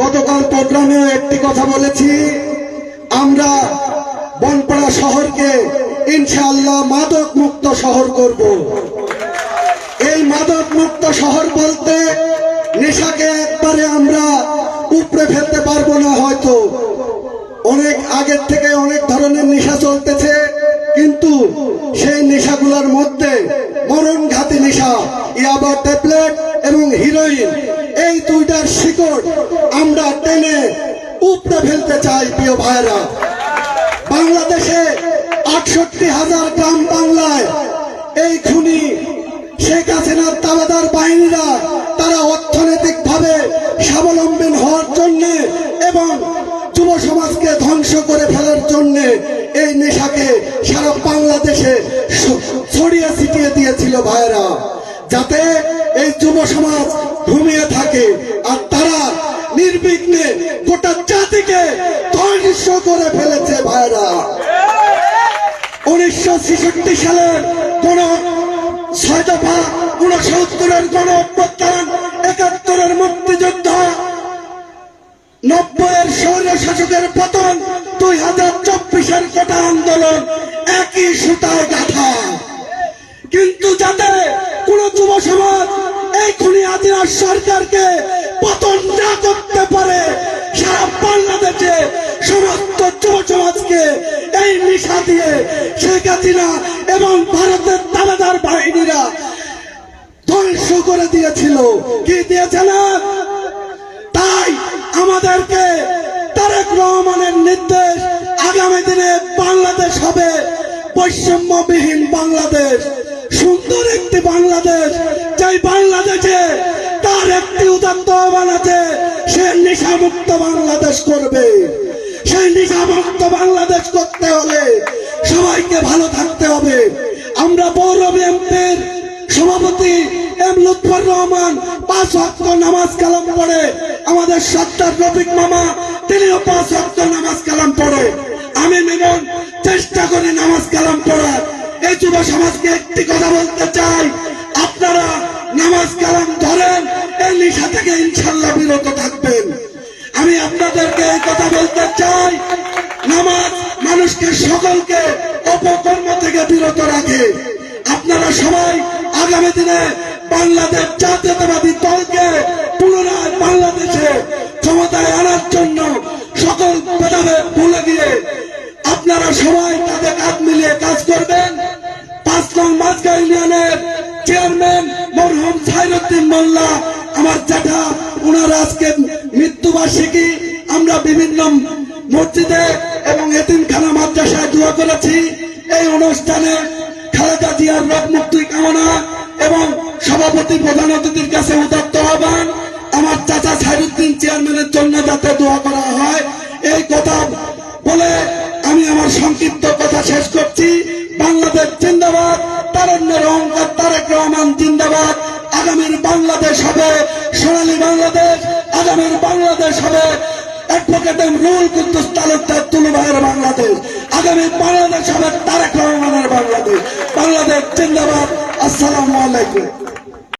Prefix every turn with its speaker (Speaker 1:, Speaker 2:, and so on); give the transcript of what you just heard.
Speaker 1: গতকাল প্রোগ্রামেও একটি কথা বলেছি। আমরা বনপাড়া শহরকে ইনশাআল্লাহ মাদক মুক্ত শহর করব। এই মাদক মুক্ত শহর বলতে নেশাকে একবারে আমরা উপড়ে ফেলতে পারব না হয়তো। অনেক আগের থেকে অনেক ধরনের নেশা চলতেছে, কিন্তু সেই নেশাগুলোর মধ্যে মরণ ঘাতি নেশা, ইয়াবা ট্যাবলেট এবং হিরোইন এই দুইটার শিকড় আমরা টেনে উপড়ে ফেলতে চাই, প্রিয় ভাইরা বাংলাদেশে আটষট্টি হাজার গ্রাম বাংলায় এই খুনি শেখ হাসিনার তাবাদার বাহিনীরা তারা অর্থনৈতিক ভাবে স্বাবলম্বী হওয়ার জন্য এবং যুব সমাজকে ধ্বংস করে ফেলার জন্য এই নেশাকে সারা বাংলাদেশে ছড়িয়ে ছিটিয়ে দিয়েছিল ভাইরা যাতে এই যুব সমাজ ঘুমিয়ে থাকে। আর তারা নির্বিঘ্নে গোটা জাতিকে ধ্বংস করে ফেলেছে ভাইরা। উনিশশো ছেষট্টি সালের কোন ছয় দফা উনসত্তরের অভ্যুত্থান, একাত্তরের মুক্তিযুদ্ধ, নব্বইয়ের স্বৈর শাসকের পতন, দুই হাজার চব্বিশের কোটা আন্দোলন একই সুতায় খুনি আদিনার সরকারকে পতন না করতে পারে, সারা বাংলাদেশে সমস্ত যুব সমাজকে এই নিশা দিয়ে শেখ হাসিনা এবং ভারতের দাবাদার বাহিনীরা ধ্বংস করে দিয়েছিল। কি দিয়েছে না? তাই আমাদেরকে তারেক রহমানের নির্দেশ আগামী দিনে বাংলাদেশ হবে বৈষম্যবিহীন বাংলাদেশ, সুন্দর একটি বাংলাদেশে তার একটি আছে সে নেশামুক্ত বাংলাদেশ করবে। সেই নেশামুক্ত বাংলাদেশ করতে হলে সবাইকে ভালো থাকতে হবে। আমরা পৌর বিএনপির সভাপতি এম লুৎফর রহমান পাঁচ ওয়াক্ত নামাজ কালাম পড়ে, আমাদের সত্তার রফিক মামা, তিনিও পাঁচ ওয়াক্ত নামাজ কালাম পড়ে। আমি মেমন চেষ্টা করি নামাজ কালাম পড়ার। এই যুব সমাজকে একটি কথা বলতে চাই নিশা থেকে ইনশাল্লাহ বিরত থাকবেন। আমি আপনাদেরকে এই কথা বলতে চাই, নামাজ মানুষকে সকলকে অপকর্ম থেকে বিরত রাখে। আপনারা সবাই আগামী দিনে বাংলাদেশ জাতীয়তাবাদী দলকে পুনরায় বাংলাদেশে ক্ষমতায় আনার জন্য সকল ভেদাভেদ ভুলে গিয়ে আপনারা সবাই তাদের কাজ মিলিয়ে কাজ করবেন। পাঁচ নং মাঝগা ইউনিয়নের চেয়ারম্যান মরহুম সাইরুদ্দিন মোল্লা আমার জ্যাঠা ওনার আজকে মৃত্যুবার্ষিকী। আমরা বিভিন্ন মসজিদে এবং এতিমখানা মাদ্রাসায় দোয়া করেছি। এই অনুষ্ঠানে খালেদা জিয়ার রোগ মুক্তি কামনা এবং সভাপতি প্রধান অতিথির কাছে উদাত্ত আহ্বান। আমার চাচা সাইরুদ্দিন চেয়ারম্যানের জন্য যাতে দোয়া করা হয়। এই কথা বলে আমি আমার সংক্ষিপ্ত কথা শেষ করছি। বাংলাদেশ জিন্দাবাদ, তারণ্যের অহংকার তারেক রহমান জিন্দাবাদ। আগামীর বাংলাদেশ হবে, সোনালী বাংলাদেশ, আগামীর বাংলাদেশ হবে। অ্যাডভোকেটের মূল কুদ্দুস তালুকদার তুলু ভাইয়ের বাংলাদেশ আগামী বাংলাদেশ হবে তারেক রহমানের বাংলাদেশ। বাংলাদেশ জিন্দাবাদ। আসসালামু আলাইকুম।